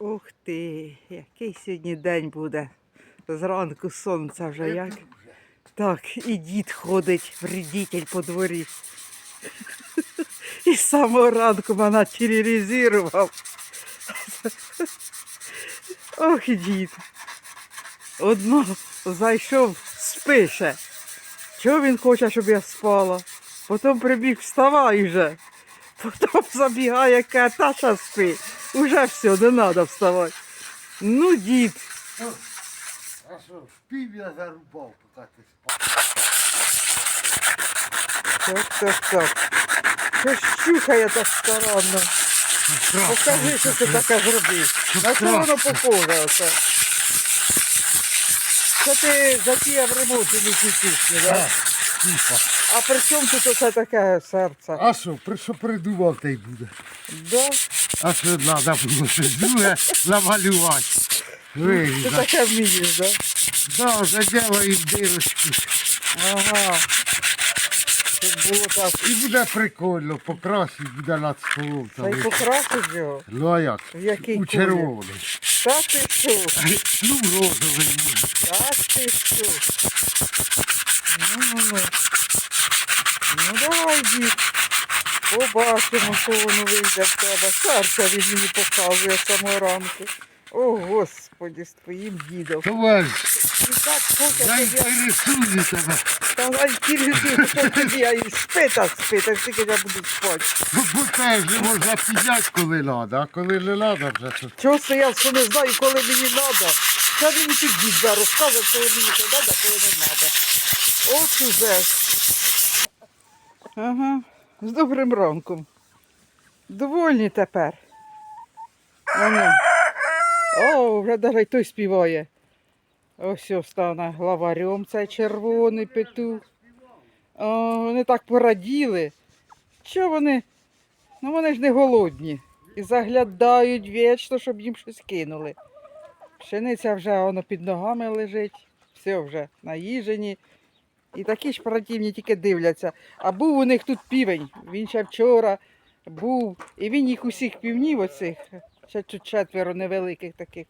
Ух ти, який сьогодні день буде. Зранку сонце вже як. Так, і дід ходить, вредитель по дворі. І з самого ранку мене тероризував. Ох, дід. Одно зайшов, спише. Чого він хоче, щоб я спала? Потім прибіг, вставай вже. Потім забігає, каже, та ще спи. Уже все, не треба вставати. Ну, дід, А що, спів я зарубав, поки ти спав. так, так, так. Що ж чухає так старанно? Покажи, що ти таке зробив. На що воно похоже оце? Це ти затіяв ремонт у кухні, да? Типа. А при чому тут оце таке серце? А що, при що придумав, те й буде. Да? А що треба було щось друге намалювати. Ти таке вмієш, да? Да, заділаю дирочку. Ага. Щоб було так. І буде прикольно, покрасить буде над столом. Та й Там. покрасить його. Ну а як? В який У колір? червоний. Та ти що? Ну, розовий може. Та ти що? Ну, ну, ну. Ну давай, дід. Побачимо, що воно вийде в тебе. Серце він мені показує з ранку. О, Господі, з твоїм дідом. Товариш, І так хоче, щоб я заінтересую тебе. стала кілька, що тоді я і спита спита, тільки я буду спати. Бо теж не можна підняти, коли треба, а коли не треба, вже то Чого це я що не знаю, коли мені треба? Це мені тут дід розказує, коли мені треба, коли не треба. От уже. Ага, з добрим ранком. Довольні тепер. Ага. О, вже навіть той співає. Ось ось стане главарем цей червоний петух. О, вони так пораділи. Що вони? Ну вони ж не голодні. І заглядають вічно, щоб їм щось кинули. Пшениця вже воно під ногами лежить, все вже наїжені. І такі ж противні тільки дивляться. А був у них тут півень. Він ще вчора був. І він їх усіх півнів оцих. Ще четверо невеликих таких.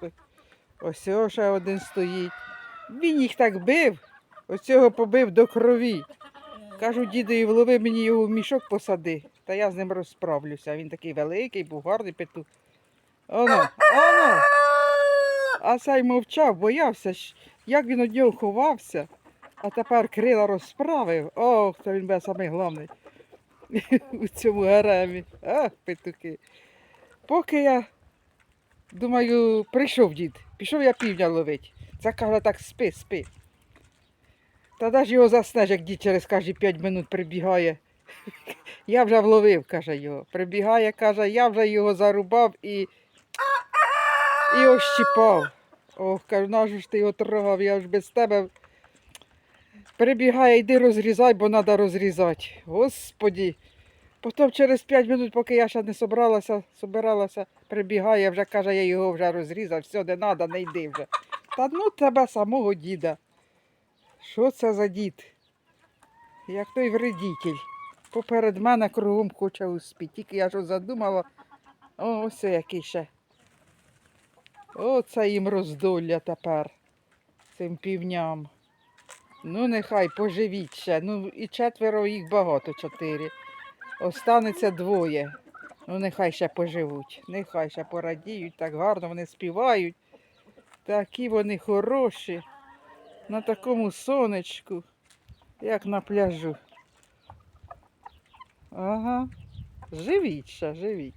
ось. Ще один стоїть. Він їх так бив, ось цього побив до крові. Кажу, дідові, влови мені його в мішок посади, та я з ним розправлюся. Він такий великий, був гарний петух. Оно, оно. А цей мовчав, боявся, як він від нього ховався, а тепер крила розправив. Ох, то він буде самий головний у цьому гаремі. Ах, петухи. Поки я думаю, прийшов дід, пішов я півня ловить. Це каже, так спи, спи. Та ж його заснеш, як дід через кожні 5 минут прибігає. Я вже вловив, каже його. Прибігає, каже, я вже його зарубав і, і ощіпав. Ох, кажу, нащо ж ти його трогав, я ж без тебе. Прибігає, йди розрізай, бо треба розрізати. Господі. Потім через 5 минут, поки я ще не собралася, собиралася, прибігає, вже каже, я його вже розрізав, все, не треба, не йди вже. Та ну тебе самого діда. Що це за дід? Як той вредитель. Поперед мене кругом хоче успіти. Тільки я ж задумала. О, ось який ще. Оце їм роздолля тепер. Цим півням. Ну, нехай поживіть ще. Ну, і четверо їх багато, чотири. Останеться двоє. Ну, нехай ще поживуть. Нехай ще порадіють, так гарно вони співають. Такі вони хороші. На такому сонечку, як на пляжу. Ага. Живіть ще, живіть.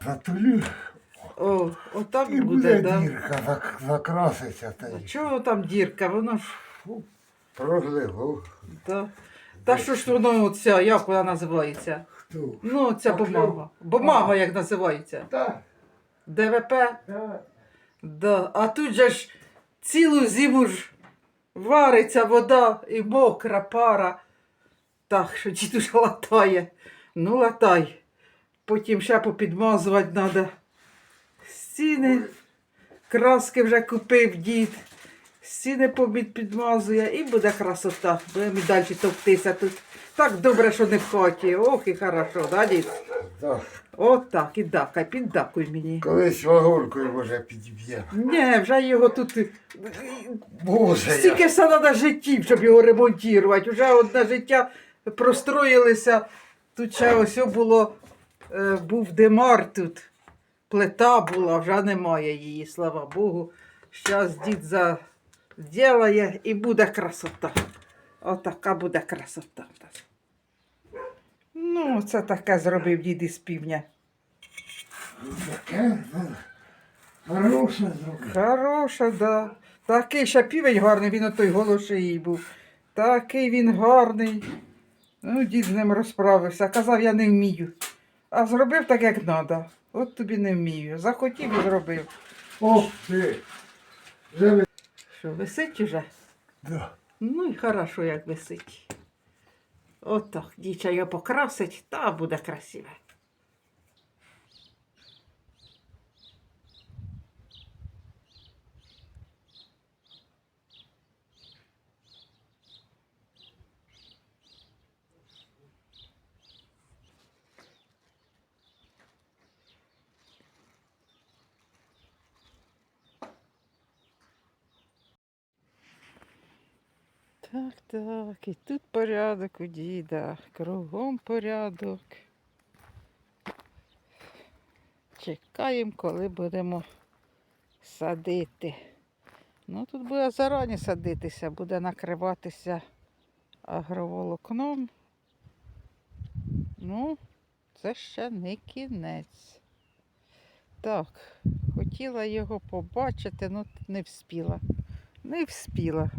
затулю. О, отак І буде дірка, зак- закраситься та й Чого там дірка? Воно ж. прозливо. Та, та що ж воно оця, як вона називається? Хто? Ну, ця Покльов. бумага. Бумага як називається? Так, ДВП? так. Да. А тут же ж цілу зиму ж вариться вода і мокра пара. Так, що дідусь латає. Ну, латай. Потім ще попідмазувати треба. Стіни. Краски вже купив дід. Стіни побід підмазує і буде красота. Будемо і далі товктися тут Так добре, що не в хаті. Ох, і хорошо, да, дід? Так. От так, і дакай, піддакуй мені. Колись вагонкою може підіб'є. Ні, вже його тут. е, Боже, я. Стільки все треба життів, щоб його ремонтувати. Уже одне життя простроїлися. Тут ще ось було, е, був демар тут. Плита була, вже немає її, слава Богу. Зараз дід заділає і буде красота. Отака буде красота. Ну, це таке зробив дід із півня. Таке, ну, Хороше зробив. Хороша, да. Такий ще півень гарний, він отой голошиїй був. Такий він гарний. Ну, дід з ним розправився. Казав, я не вмію. А зробив так, як треба. От тобі не вмію. Захотів і зробив. Ох ти. Вже ви- Що, висить уже? Да. Ну і хорошо, як висить. От так, дівча його покрасить, та буде красиве. Так, так, і тут порядок у діда, кругом порядок. Чекаємо, коли будемо садити. Ну, тут буде зарані садитися, буде накриватися агроволокном. Ну, це ще не кінець. Так, хотіла його побачити, ну не вспіла. Не вспіла.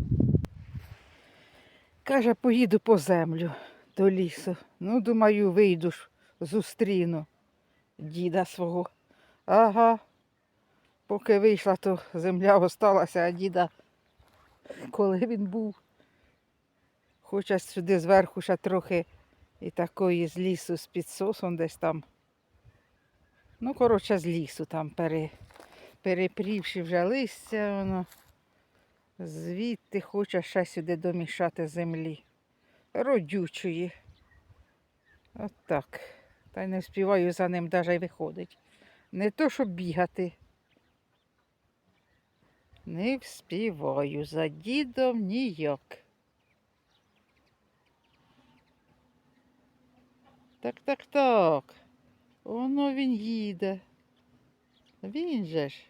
Каже, поїду по землю до лісу. Ну, думаю, вийду ж, зустріну діда свого. Ага. Поки вийшла, то земля осталася, а діда, коли він був, хоча сюди зверху ще трохи і такої з лісу, з підсосом десь там. Ну, коротше, з лісу там пере, перепрівши вже листя, воно. Звідти хоче ще сюди домішати землі. Родючої. От. Та й не вспіваю за ним навіть й виходить. Не то, щоб бігати. Не вспіваю за дідом ніяк. Так, так, так. Воно він їде. Він же ж.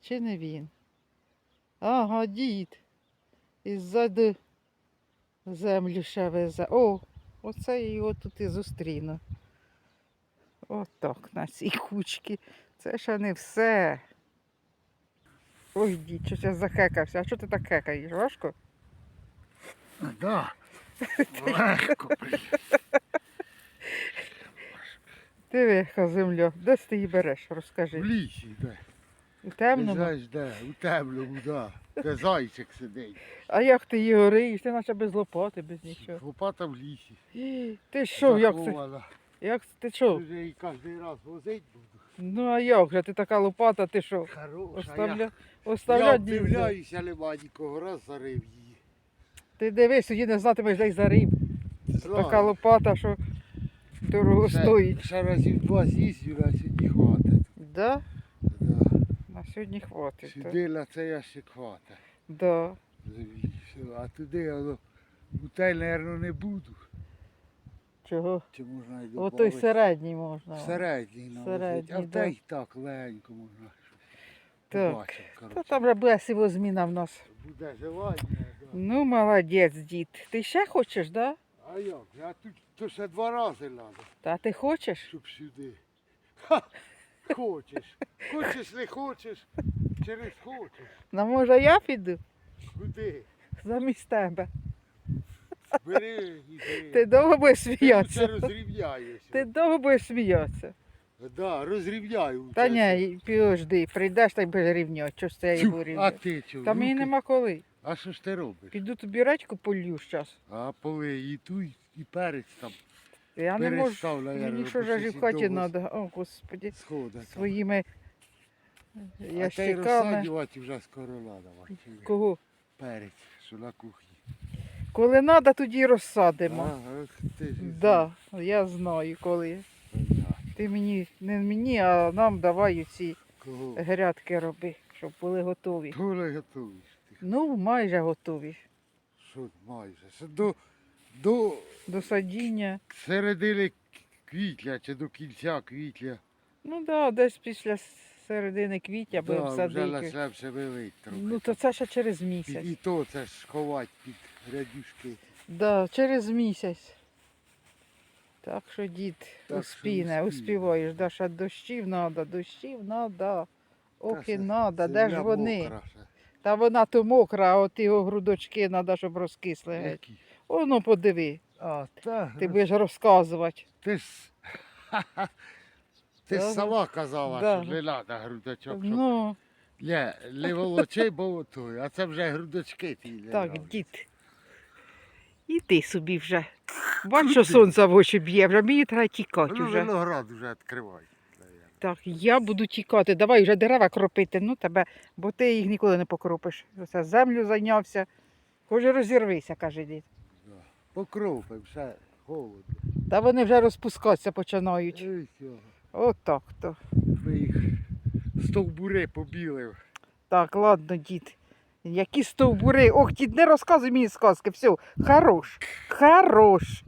Чи не він? Ага, дід. І ззаду землю ще везе. О, оце я його тут і зустріну. Отак на цій кучці. Це ще не все. Ой, дід, щось я захекався. А що ти так хекаєш? Важко? Да. Легко. Диви, яка земля. Де ти її береш? В Розкажи. лісі, де. У темному? знаєш, де? У темному, да. Де зайчик сидить. А як ти її риєш? Ти наче без лопати, без нічого. Лопата в лісі. Ій, Ти що, як це? Захована. Як ти що? Вже її кожен раз возить буду. Ну а як же? Ти така лопата, ти що? Хороша. Оставля... Я, я Оставлять нельзя. вдивляюся, нема нікого, раз зарив її. Ти дивись, тоді не знатимеш, де й зарив. Знаю. Така лопата, що дорого Ще- стоїть. Ще разів два з'їздю на сьогодні хватить. Да. Сьогодні хватить. Сюди на цей ящик хватить. Да. А туди воно бутель, мабуть, не буду. Чого? Чи можна й добавити? середній можна. Середній навозить, Середній, а в да. той так легенько можна. Так. Та там вже буде сивозміна в нас. Буде желання, да. Ну, молодець, дід. Ти ще хочеш, да? А як? Я тут то ще два рази треба, Та ти хочеш? щоб сюди. Ха! Хочеш. Хочеш, не хочеш, через хочеш. Ну, може, я піду Куди? замість тебе. Бери, іди. Ти довго будеш Ти це сміятися. розрівняєшся. Ти довго будеш сміятися. Да, розрівняю. Та ні, підожди, прийдеш так без рівня. Чого ж це я Тю, його А рівняти? ти чого? Та мені нема коли. А що ж ти робиш? Піду тобі речку полью зараз. А поли і ту, і перець там Я не можу. Мені що ж в хаті треба. О, господі. сходить. Своїми А та й ящиками. розсадювати вже скоро треба. Кого? Перець, що на кухні. Коли треба, тоді розсадимо. А, ах ти ж. Да, я знаю коли. Ти мені, не мені, а нам давай ці Кого? грядки роби, щоб були готові. Коли ти? Ну, майже готові. Що майже? Що до, до До садіння. середини квітня чи до кінця квітня. Ну так, да, десь після середини квітня будемо Да, вже садити. шевелить трохи. Ну, то це ще через місяць. І то це ж ховати під рядюшки. Да, через місяць. Так що дід що успіне, успіє. успіваєш, да, ще дощів треба, дощів треба. Та треба, де ж вони? мокра. Та вона то мокра, а от його грудочки треба, щоб розкисли. Які? Оно подиви, А, та, ти будеш розказувати. ти ж, ти ж Ага. сама казала, Да. що не треба грудочок. Щоб... Ну, Не, не волочи, бо той, а це вже грудочки ті не так, нравляться. дід. Іди собі вже. Бач, що сонце в очі б'є, вже мені треба тікати Ну, вже. виноград вже відкривай. Так, я буду тікати. Давай вже дерева кропити, ну тебе, бо ти їх ніколи не покропиш. Оце землю зайнявся. Хоч розірвися, каже дід. Покропим, ще холодно. Та вони вже розпускатися починають. Отак то. Ми їх стовбури побілив. Так, ладно, дід. Які стовбури. Ох, дід, не розказуй мені сказки. Все, хорош. Хорош.